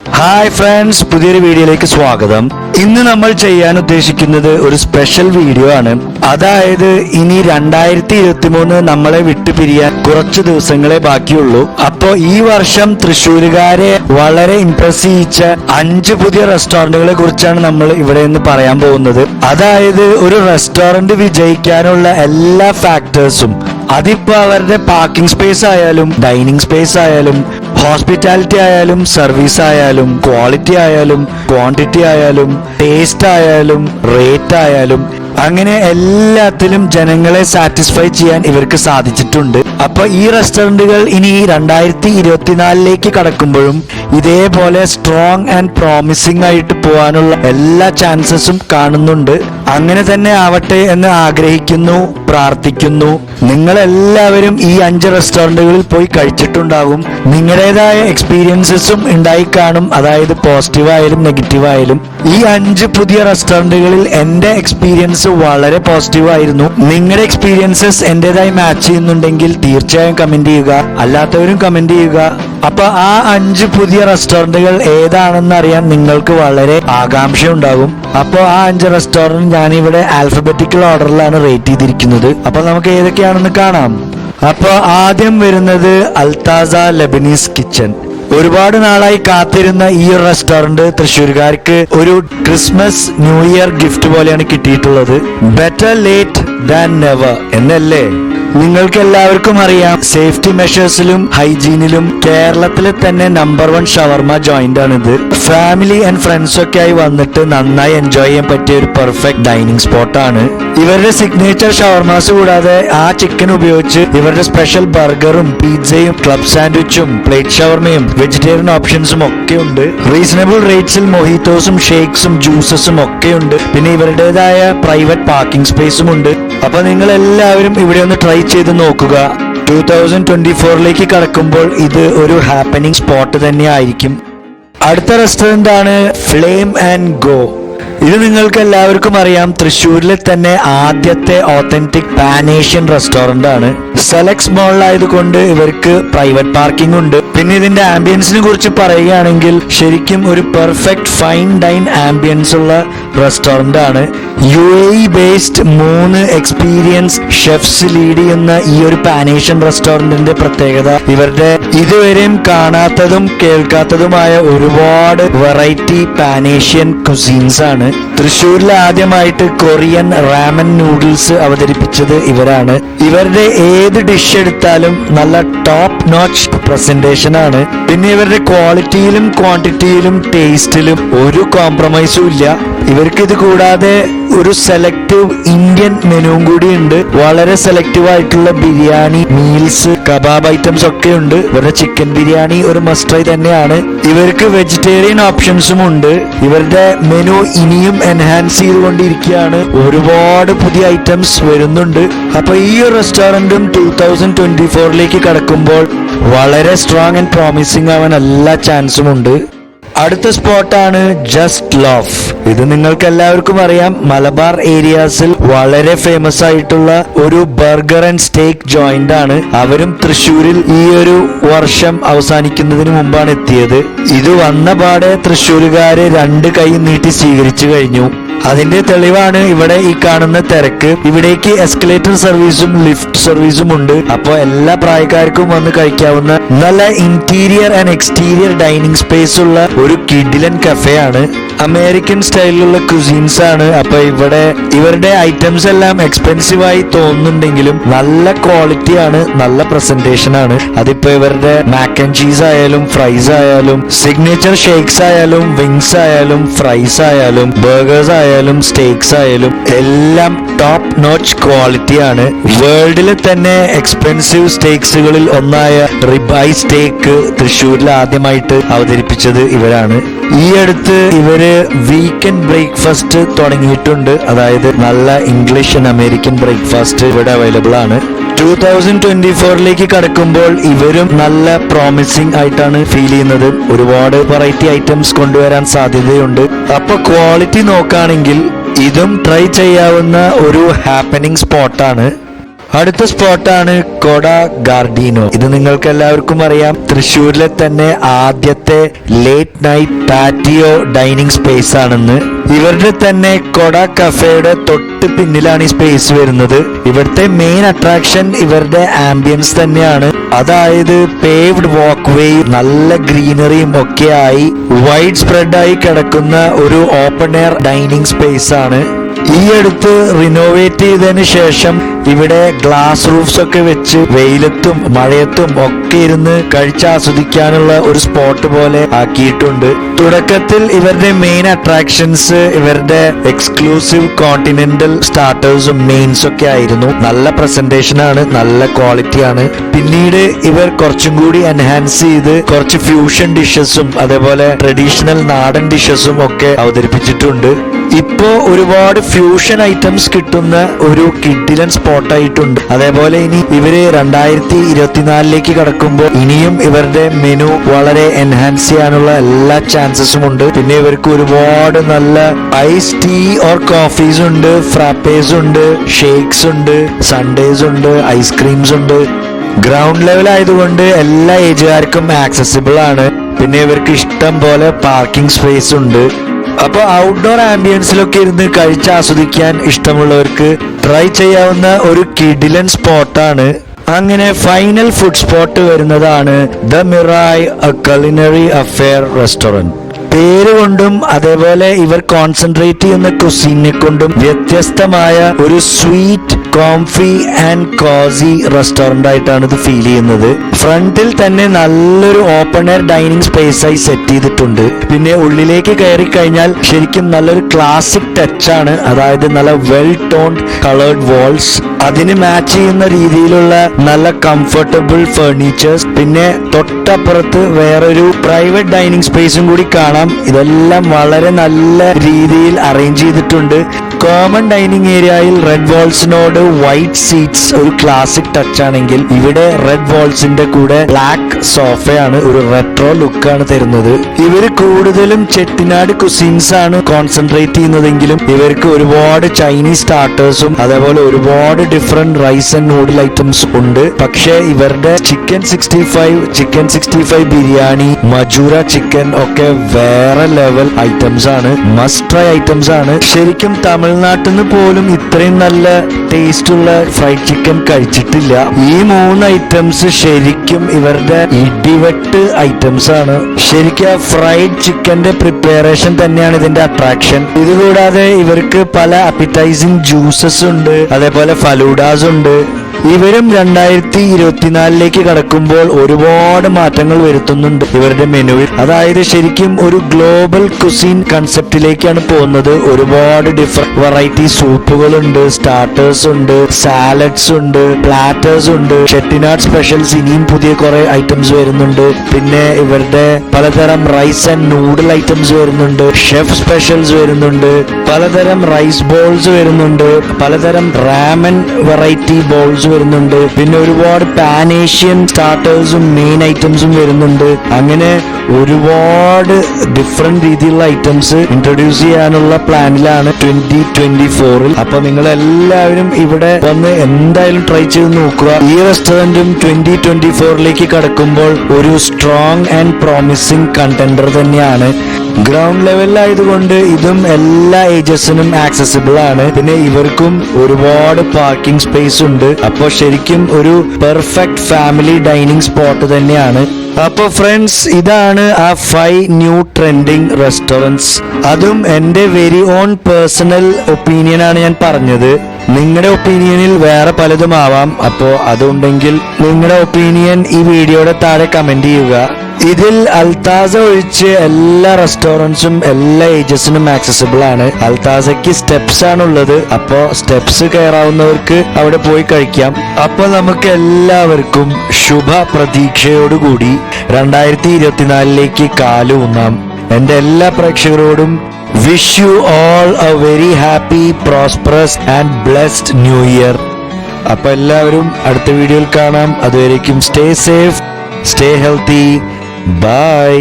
Hi friends പുതിയൊരു വീഡിയോയിലേക്ക് സ്വാഗതം. ഇന്ന് നമ്മൾ ചെയ്യാൻ ഉദ്ദേശിക്കുന്നത് ഒരു സ്പെഷ്യൽ വീഡിയോ ആണ്. അതായത് ഇനി രണ്ടായിരത്തി ഇരുപത്തി മൂന്ന് നമ്മളെ വിട്ടുപിരിയാൻ കുറച്ച് ദിവസങ്ങളെ ബാക്കിയുള്ളൂ. അപ്പോ ഈ വർഷം തൃശ്ശൂരുകാരെ വളരെ ഇംപ്രസ് ചെയ്യിച്ച അഞ്ച് പുതിയ റെസ്റ്റോറന്റുകളെ കുറിച്ചാണ് നമ്മൾ ഇവിടെ നിന്ന് പറയാൻ പോകുന്നത്. അതായത് ഒരു റെസ്റ്റോറന്റ് വിജയിക്കാനുള്ള എല്ലാ ഫാക്ടേഴ്സും അതിപ്പോ അവരുടെ പാർക്കിംഗ് സ്പേസ് ആയാലും ഡൈനിങ് സ്പേസ് ആയാലും ഹോസ്പിറ്റാലിറ്റി ആയാലും സർവീസ് ആയാലും ക്വാളിറ്റി ആയാലും ക്വാണ്ടിറ്റി ആയാലും ടേസ്റ്റ് ആയാലും റേറ്റ് ആയാലും അങ്ങനെ എല്ലാത്തിലും ജനങ്ങളെ സാറ്റിസ്ഫൈ ചെയ്യാൻ ഇവർക്ക് സാധിച്ചിട്ടുണ്ട്. അപ്പൊ ഈ റെസ്റ്റോറന്റുകൾ ഇനി രണ്ടായിരത്തി ഇരുപത്തിനാലിലേക്ക് കടക്കുമ്പോഴും ഇതേപോലെ സ്ട്രോങ് ആൻഡ് പ്രോമിസിംഗ് ആയിട്ട് പോകാനുള്ള എല്ലാ ചാൻസസും കാണുന്നുണ്ട്. അങ്ങനെ തന്നെ ആവട്ടെ എന്ന് ആഗ്രഹിക്കുന്നു പ്രാർത്ഥിക്കുന്നു. നിങ്ങൾ എല്ലാവരും ഈ അഞ്ച് റെസ്റ്റോറന്റുകളിൽ പോയി കഴിച്ചിട്ടുണ്ടാകും നിങ്ങളുടേതായ എക്സ്പീരിയൻസസും ഉണ്ടായി കാണും അതായത് പോസിറ്റീവ് ആയാലും നെഗറ്റീവ് ആയാലും. ഈ അഞ്ച് പുതിയ റെസ്റ്റോറന്റുകളിൽ എന്റെ എക്സ്പീരിയൻസ് വളരെ പോസിറ്റീവ് ആയിരുന്നു. നിങ്ങളുടെ എക്സ്പീരിയൻസസ് എന്റേതായി മാച്ച് ചെയ്യുന്നുണ്ടെങ്കിൽ തീർച്ചയായും കമന്റ് ചെയ്യുക. അല്ലാത്തവരും കമന്റ് ചെയ്യുക. അപ്പൊ ആ അഞ്ച് പുതിയ റെസ്റ്റോറന്റുകൾ ഏതാണെന്ന് അറിയാൻ നിങ്ങൾക്ക് വളരെ ആകാംക്ഷ ഉണ്ടാകും അപ്പോൾ ആ അഞ്ച് റെസ്റ്റോറന്റ് ഞാൻ ഇവിടെ ആൽഫബറ്റിക്കൽ ഓർഡറിലാണ് റേറ്റ് ചെയ്തിരിക്കുന്നത്. അപ്പൊ നമുക്ക് ഏതൊക്കെയാണെന്ന് കാണാം. അപ്പൊ ആദ്യം വരുന്നത് അൽതാസ ലെബനീസ് കിച്ചൺ ഒരുപാട് നാളായി കാത്തിരുന്ന ഈ ഒരു റെസ്റ്റോറന്റ് തൃശ്ശൂർകാർക്ക് ഒരു ക്രിസ്മസ് ന്യൂ ഇയർ ഗിഫ്റ്റ് പോലെയാണ് കിട്ടിയിട്ടുള്ളത്. ബെറ്റർ ലേറ്റ് ദാൻ നെവർ എന്നല്ലേ? നിങ്ങൾക്ക് എല്ലാവർക്കും അറിയാം സേഫ്റ്റി മെഷേഴ്സിലും ഹൈജീനിലും കേരളത്തിലെ തന്നെ നമ്പർ വൺ ഷവർമ ജോയിന്റ് ആണിത്. ഫാമിലി ആൻഡ് ഫ്രണ്ട്സ് ഒക്കെ ആയി വന്നിട്ട് നന്നായി എൻജോയ് ചെയ്യാൻ പറ്റിയ ഒരു പെർഫെക്റ്റ് ഡൈനിങ് ആണ്. ഇവരുടെ സിഗ്നേച്ചർ ഷവർമാസ് കൂടാതെ ആ ചിക്കൻ ഉപയോഗിച്ച് ഇവരുടെ സ്പെഷ്യൽ ബർഗറും പിസ്സയും ക്ലബ് സാൻഡ്വിച്ചും പ്ലേറ്റ് ഷവർമയും വെജിറ്റേറിയൻ ഓപ്ഷൻസും ഒക്കെ ഉണ്ട്. റീസണബിൾ റേറ്റ്സിൽ മൊഹിത്തോസും ഷേക്സും ജ്യൂസസും ഒക്കെ ഉണ്ട് പിന്നെ ഇവരുടേതായ പ്രൈവറ്റ് പാർക്കിംഗ് സ്പേസും ഉണ്ട്. അപ്പൊ നിങ്ങൾ എല്ലാവരും ഇവിടെ ഒന്ന് ട്രൈ ചെയ്ത് നോക്കുക. ടു തൗസൻഡ് ട്വന്റി ഫോറിലേക്ക് കടക്കുമ്പോൾ ഇത് ഒരു ഹാപ്പനിങ് സ്പോട്ട് തന്നെ ആയിരിക്കും അടുത്ത റെസ്റ്റോറന്റ് ആണ് ഫ്ലെയിം ആൻഡ് ഗോ ഇത് നിങ്ങൾക്ക് എല്ലാവർക്കും അറിയാം. തൃശ്ശൂരിലെ തന്നെ ആദ്യത്തെ ഓത്തന്റിക് പാനേഷ്യൻ റെസ്റ്റോറന്റ് ആണ്. സെലക്സ് മോളിലായതുകൊണ്ട് ഇവർക്ക് പ്രൈവറ്റ് പാർക്കിംഗ് ഉണ്ട്. പിന്നെ ഇതിന്റെ ആംബിയൻസിനെ കുറിച്ച് പറയുകയാണെങ്കിൽ ശരിക്കും ഒരു പെർഫെക്റ്റ് ഫൈൻ ഡൈൻ ആംബിയൻസ് ഉള്ള റെസ്റ്റോറന്റ് ആണ്. യു എ ബേസ്ഡ് മൂന്ന് എക്സ്പീരിയൻസ് ഷെഫ്സ് ലീഡ് ചെയ്യുന്ന ഈ ഒരു പാനേഷ്യൻ റെസ്റ്റോറന്റിന്റെ പ്രത്യേകത. ഇവരുടെ ഇതുവരെയും കാണാത്തതും കേൾക്കാത്തതുമായ ഒരുപാട് വെറൈറ്റി പാനേഷ്യൻ കുസീൻസ് ആണ്. തൃശ്ശൂരിൽ ആദ്യമായിട്ട് കൊറിയൻ റാമൻ നൂഡിൽസ് അവതരിപ്പിച്ചത് ഇവരാണ്. ഇവരുടെ ഏത് ഡിഷ് എടുത്താലും നല്ല ടോപ്പ് നോച്ച് പ്രസന്റേഷൻ ആണ്. പിന്നെ ഇവരുടെ ക്വാളിറ്റിയിലും ക്വാണ്ടിറ്റിയിലും ടേസ്റ്റിലും ഒരു കോംപ്രമൈസും ഇല്ല. ഇവർക്ക് ഇത് കൂടാതെ ഒരു സെലക്റ്റീവ് ഇന്ത്യൻ മെനുവും കൂടി ഉണ്ട്. വളരെ സെലക്റ്റീവ് ആയിട്ടുള്ള ബിരിയാണി മീൽസ് കബാബ് ഐറ്റംസ് ഒക്കെ ഉണ്ട്. ഇവരുടെ ചിക്കൻ ബിരിയാണി ഒരു മസ്റ്റായി തന്നെയാണ്. ഇവർക്ക് വെജിറ്റേറിയൻ ഓപ്ഷൻസും ഉണ്ട്. ഇവരുടെ മെനു ഇനിയും എൻഹാൻസ് ചെയ്തുകൊണ്ടിരിക്കുകയാണ്. ഒരുപാട് പുതിയ ഐറ്റംസ് വരുന്നുണ്ട്. അപ്പൊ ഈ റെസ്റ്റോറന്റും ടൂ തൗസൻഡ് ട്വന്റി ഫോറിലേക്ക് കടക്കുമ്പോൾ വളരെ സ്ട്രോങ് ആൻഡ് പ്രോമിസിംഗ് ആവാൻ എല്ലാ ചാൻസും ഉണ്ട്. അടുത്ത സ്പോട്ടാണ് ജസ്റ്റ് ലോഫ് ഇത് നിങ്ങൾക്ക് എല്ലാവർക്കും അറിയാം. മലബാർ ഏരിയാസിൽ വളരെ ഫേമസ് ആയിട്ടുള്ള ഒരു ബർഗർ ആൻഡ് സ്റ്റേക്ക് ജോയിന്റ് ആണ്. അവരും തൃശ്ശൂരിൽ ഈ ഒരു വർഷം അവസാനിക്കുന്നതിന് മുമ്പാണ് എത്തിയത്. ഇത് വന്ന പാടെ തൃശ്ശൂരുകാര് രണ്ട് കൈ നീട്ടി സ്വീകരിച്ചു കഴിഞ്ഞു. അതിന്റെ തെളിവാണ് ഇവിടെ ഈ കാണുന്ന തിരക്ക്. ഇവിടേക്ക് എസ്കലേറ്റർ സർവീസും ലിഫ്റ്റ് സർവീസും ഉണ്ട്. അപ്പോൾ എല്ലാ പ്രായക്കാർക്കും വന്ന് കഴിക്കാവുന്ന നല്ല interior and exterior dining space ഉള്ള ഒരു കിഡിലൻ കഫേ ആണ്. അമേരിക്കൻ സ്റ്റൈലിലുള്ള കുസീൻസ് ആണ്. അപ്പൊ ഇവിടെ ഇവരുടെ ഐറ്റംസ് എല്ലാം എക്സ്പെൻസീവ് ആയി തോന്നുന്നുണ്ടെങ്കിലും നല്ല ക്വാളിറ്റി ആണ് നല്ല പ്രസന്റേഷൻ ആണ്. അതിപ്പോ ഇവരുടെ മാക്ക് ആൻഡ് ചീസ് ആയാലും ഫ്രൈസ് ആയാലും സിഗ്നേച്ചർ ഷേക്സ് ആയാലും വിങ്സ് ആയാലും ഫ്രൈസ് ആയാലും ബർഗേഴ്സ് ആയാലും സ്റ്റേക്സ് ആയാലും എല്ലാം ടോപ്പ് നോച്ച് ക്വാളിറ്റി ആണ്. വേൾഡിലെ തന്നെ എക്സ്പെൻസീവ് സ്റ്റേക്സുകളിൽ ഒന്നായ റിബായ് സ്റ്റേക്ക് തൃശ്ശൂരിൽ ആദ്യമായിട്ട് അവതരിപ്പിച്ചത് ഇവരാണ്. ഈ അടുത്ത് ഇവർ വീക്കെൻഡ് ബ്രേക്ക്ഫാസ്റ്റ് തുടങ്ങിയിട്ടുണ്ട്. അതായത് നല്ല ഇംഗ്ലീഷ് ആൻഡ് അമേരിക്കൻ ബ്രേക്ക്ഫാസ്റ്റ് ഇവിടെ അവൈലബിൾ ആണ്. ടൂ തൗസൻഡ് ട്വന്റി ഫോറിലേക്ക് കടക്കുമ്പോൾ ഇവരും നല്ല പ്രോമിസിംഗ് ആയിട്ടാണ് ഫീൽ ചെയ്യുന്നത്. ഒരുപാട് വെറൈറ്റി ഐറ്റംസ് കൊണ്ടുവരാൻ സാധ്യതയുണ്ട്. അപ്പൊ ക്വാളിറ്റി നോക്കുകയാണെങ്കിൽ ഇതും ട്രൈ ചെയ്യാവുന്ന ഒരു ഹാപ്പനിങ് സ്പോട്ടാണ് അടുത്ത സ്പോട്ടാണ് കൊട ഗാർഡിനോ. ഇത് നിങ്ങൾക്ക് എല്ലാവർക്കും അറിയാം. തൃശ്ശൂരിലെ തന്നെ ആദ്യത്തെ late night patio dining space ആണെന്ന്. ഇവരുടെ തന്നെ കൊട കഫേയുടെ തൊട്ട് പിന്നിലാണ് ഈ സ്പേസ് വരുന്നത്. ഇവിടുത്തെ മെയിൻ അട്രാക്ഷൻ ഇവരുടെ ആംബിയൻസ് തന്നെയാണ്. അതായത് പേവ്ഡ് വാക്ക് വേ നല്ല ഗ്രീനറിയും ഒക്കെ ആയി വൈഡ് സ്പ്രെഡ് ആയി കിടക്കുന്ന ഒരു ഓപ്പൺ എയർ ഡൈനിങ് സ്പേസ് ആണ്. ഈ അടുത്ത് റിനോവേറ്റ് ചെയ്തതിന് ശേഷം ഇവിടെ ഗ്ലാസ് റൂഫ്സ് ഒക്കെ വെച്ച് വെയിലത്തും മഴയത്തും ഒക്കെ ഇരുന്ന് കഴിച്ചാസ്വദിക്കാനുള്ള ഒരു സ്പോട്ട് പോലെ ആക്കിയിട്ടുണ്ട്. തുടക്കത്തിൽ ഇവരുടെ മെയിൻ അട്രാക്ഷൻസ് ഇവരുടെ എക്സ്ക്ലൂസീവ് കോണ്ടിനെന്റൽ സ്റ്റാർട്ടേഴ്സും മെയിൻസ് ഒക്കെ ആയിരുന്നു. നല്ല പ്രസന്റേഷൻ ആണ് നല്ല ക്വാളിറ്റി ആണ്. പിന്നീട് ഇവർ കുറച്ചും കൂടി എൻഹാൻസ് ചെയ്ത് കുറച്ച് ഫ്യൂഷൻ ഡിഷസും അതേപോലെ ട്രഡീഷണൽ നാടൻ ഡിഷസും ഒക്കെ അവതരിപ്പിച്ചിട്ടുണ്ട്. ഇപ്പോ ഒരുപാട് ഫ്യൂഷൻ ഐറ്റംസ് കിട്ടുന്ന ഒരു കിഡിലൻ സ്പോട്ടായിട്ടുണ്ട് അതേപോലെ ഇനി ഇവർ രണ്ടായിരത്തി ഇരുപത്തിനാലിലേക്ക് കടക്കുമ്പോൾ ഇനിയും ഇവരുടെ മെനു വളരെ എൻഹാൻസ് ചെയ്യാനുള്ള എല്ലാ ചാൻസസും ഉണ്ട്. പിന്നെ ഇവർക്ക് ഒരുപാട് നല്ല ഐസ് ടീ ഓർ കോഫീസ് ഉണ്ട് ഫ്രാപ്പേസ് ഉണ്ട് ഷേക്സ് ഉണ്ട് സൺഡേസ് ഉണ്ട് ഐസ്ക്രീംസ് ഉണ്ട്. ഗ്രൗണ്ട് ലെവൽ ആയതുകൊണ്ട് എല്ലാ ഏജുകാർക്കും ആക്സസിബിൾ ആണ്. പിന്നെ ഇവർക്ക് ഇഷ്ടം പോലെ പാർക്കിംഗ് സ്പേസ് ഉണ്ട്. അപ്പൊ ഔട്ട്ഡോർ ആംബിയൻസിലൊക്കെ ഇരുന്ന് കഴിച്ച് ആസ്വദിക്കാൻ ഇഷ്ടമുള്ളവർക്ക് ട്രൈ ചെയ്യാവുന്ന ഒരു കിഡിലൻ സ്പോട്ടാണ് അങ്ങനെ ഫൈനൽ ഫുഡ് സ്പോട്ട് വരുന്നതാണ് the Mirai culinary affair restaurant പേര് കൊണ്ടും അതേപോലെ ഇവർ കോൺസെൻട്രേറ്റ് ചെയ്യുന്ന കുസിനെ കൊണ്ടും വ്യത്യസ്തമായ ഒരു sweet comfy and cozy restaurant ആയിട്ടാണ് ഇത് ഫീൽ ചെയ്യുന്നത്. ഫ്രണ്ടിൽ തന്നെ നല്ലൊരു ഓപ്പൺ എയർ ഡൈനിങ് സ്പേസ് ആയി സെറ്റ് ചെയ്തിട്ടുണ്ട്. പിന്നെ ഉള്ളിലേക്ക് കയറി കഴിഞ്ഞാൽ ശരിക്കും നല്ലൊരു ക്ലാസിക് ടച്ച് ആണ്. അതായത് നല്ല വെൽ ടോൺഡ് കളേർഡ് വാൾസ് അതിന് മാച്ച് ചെയ്യുന്ന രീതിയിലുള്ള നല്ല കംഫർട്ടബിൾ ഫേർണിച്ചേഴ്സ് പിന്നെ തൊട്ടപ്പുറത്ത് വേറൊരു പ്രൈവറ്റ് ഡൈനിങ് സ്പേസും കൂടി കാണാം. ഇതെല്ലാം വളരെ നല്ല രീതിയിൽ അറേഞ്ച് ചെയ്തിട്ടുണ്ട്. കോമൺ ഡൈനിങ് ഏരിയയിൽ റെഡ് വോൾസിനോട് വൈറ്റ് സീറ്റ്സ് ഒരു ക്ലാസിക് ടച്ച് ആണെങ്കിൽ ഇവിടെ റെഡ് വാൾസിന്റെ കൂടെ ബ്ലാക്ക് സോഫയാണ് ഒരു റെട്രോ ലുക്ക് ആണ് തരുന്നത്. ഇവർ കൂടുതലും ചെട്ടിനാട് കുസിൻസ് ആണ് കോൺസെൻട്രേറ്റ് ചെയ്യുന്നതെങ്കിലും ഇവർക്ക് ഒരുപാട് ചൈനീസ് സ്റ്റാർട്ടേഴ്സും അതേപോലെ ഒരുപാട് different rice and noodle items ഉണ്ട്. പക്ഷേ ഇവരുടെ chicken sixty five chicken sixty five biryani മജൂര chicken ഒക്കെ വേറെ ലെവൽ ഐറ്റംസ് ആണ് മസ്റ്റ് ട്രൈ ഐറ്റംസ് ആണ്. ശരിക്കും തമിഴ്നാട്ടിൽ നിന്ന് പോലും ഇത്രയും നല്ല ടേസ്റ്റ് ഉള്ള ഫ്രൈഡ് ചിക്കൻ കഴിച്ചിട്ടില്ല. ഈ മൂന്ന് ഐറ്റംസ് ശരിക്കും ഇവരുടെ ഇടിവെട്ട് ഐറ്റംസ് ആണ്. ശരിക്കും ഫ്രൈഡ് ചിക്കന്റെ പ്രിപ്പറേഷൻ തന്നെയാണ് ഇതിന്റെ അട്രാക്ഷൻ ഇത് കൂടാതെ ഇവർക്ക് പല അപ്പിറ്റൈസിങ് ജ്യൂസസ് ഉണ്ട്. അതേപോലെ ഫലൂഡാസ് ഉണ്ട്. ഇവരും രണ്ടായിരത്തി ഇരുപത്തിനാലിലേക്ക് കടക്കുമ്പോൾ ഒരുപാട് മാറ്റങ്ങൾ വരുത്തുന്നുണ്ട്. ഇവരുടെ മെനുവിൽ അതായത് ശരിക്കും ഒരു ഗ്ലോബൽ കുസീൻ കൺസെപ്റ്റിലേക്കാണ് പോകുന്നത്. ഒരുപാട് ഡിഫറെന്റ് വെറൈറ്റി സൂപ്പുകളുണ്ട് സ്റ്റാർട്ടേഴ്സ് ഉണ്ട് സാലഡ്സ് ഉണ്ട് പ്ലാറ്റേഴ്സ് ഉണ്ട് ഷെട്ടിനാട് സ്പെഷ്യൽസ് ഇനിയും പുതിയ കുറെ ഐറ്റംസ് വരുന്നുണ്ട്. പിന്നെ ഇവരുടെ പലതരം റൈസ് ആൻഡ് നൂഡിൽ ഐറ്റംസ് വരുന്നുണ്ട്. ഷെഫ് സ്പെഷ്യൽസ് വരുന്നുണ്ട്. പലതരം റൈസ് ബോൾസ് വരുന്നുണ്ട്. പലതരം റാമൻ വെറൈറ്റി ബോൾസ് വരുന്നുണ്ട്. പിന്നെ ഒരുപാട് പാനേഷ്യൻ സ്റ്റാർട്ടേഴ്സും മെയിൻ ഐറ്റംസും വരുന്നുണ്ട്. അങ്ങനെ ഒരുപാട് ഡിഫറെന്റ് രീതിയിലുള്ള ഐറ്റംസ് ഇൻട്രൊഡ്യൂസ് ചെയ്യാനുള്ള പ്ലാനിലാണ് ട്വന്റി ട്വന്റി ഫോറിൽ അപ്പൊ നിങ്ങൾ എല്ലാവരും ഇവിടെ വന്ന് എന്തായാലും ട്രൈ ചെയ്ത് നോക്കുക. ഈ റെസ്റ്റോറന്റും ട്വന്റി ട്വന്റി ഫോറിലേക്ക് കടക്കുമ്പോൾ ഒരു സ്ട്രോങ് ആൻഡ് പ്രോമിസിംഗ് കണ്ടന്റർ തന്നെയാണ്. ഗ്രൗണ്ട് ലെവലിലായതുകൊണ്ട് ഇതും എല്ലാ ഏജസിനും ആക്സസിബിൾ ആണ്. പിന്നെ ഇവർക്കും ഒരുപാട് പാർക്കിംഗ് സ്പേസ് ഉണ്ട്. അപ്പോൾ ശരിക്കും ഒരു പെർഫെക്റ്റ് ഫാമിലി ഡൈനിങ് സ്പോട്ട് തന്നെയാണ്. അപ്പൊ ഫ്രണ്ട്സ് ഇതാണ് ആ ഫൈവ് ന്യൂ ട്രെൻഡിങ് റെസ്റ്റോറന്റ്സ് അതും എന്റെ വെരി ഓൺ പേഴ്സണൽ ഒപ്പീനിയൻ ആണ് ഞാൻ പറഞ്ഞത്. നിങ്ങളുടെ ഒപ്പീനിയനിൽ വേറെ പലതും ആവാം. അപ്പോൾ അതുണ്ടെങ്കിൽ നിങ്ങളുടെ ഒപ്പീനിയൻ ഈ വീഡിയോയുടെ താഴെ കമന്റ് ചെയ്യുക. ഇതിൽ അൽതാസ ഒഴിച്ച് എല്ലാ റെസ്റ്റോറന്റ്സും എല്ലാ ഏജസിനും ആക്സസിബിൾ ആണ്. അൽത്താസയ്ക്ക് സ്റ്റെപ്സ് ആണ് ഉള്ളത് അപ്പോ സ്റ്റെപ്സ് കയറാവുന്നവർക്ക് അവിടെ പോയി കഴിക്കാം. അപ്പൊ നമുക്ക് എല്ലാവർക്കും ശുഭ പ്രതീക്ഷയോടുകൂടി രണ്ടായിരത്തി ഇരുപത്തിനാലിലേക്ക് കാലൂന്നാം എന്റെ എല്ലാ പ്രേക്ഷകരോടും wish you all a very happy prosperous and blessed new year അപ്പൊ എല്ലാവരും അടുത്ത വീഡിയോയിൽ കാണാം. അതുവരേക്കും stay safe stay healthy bye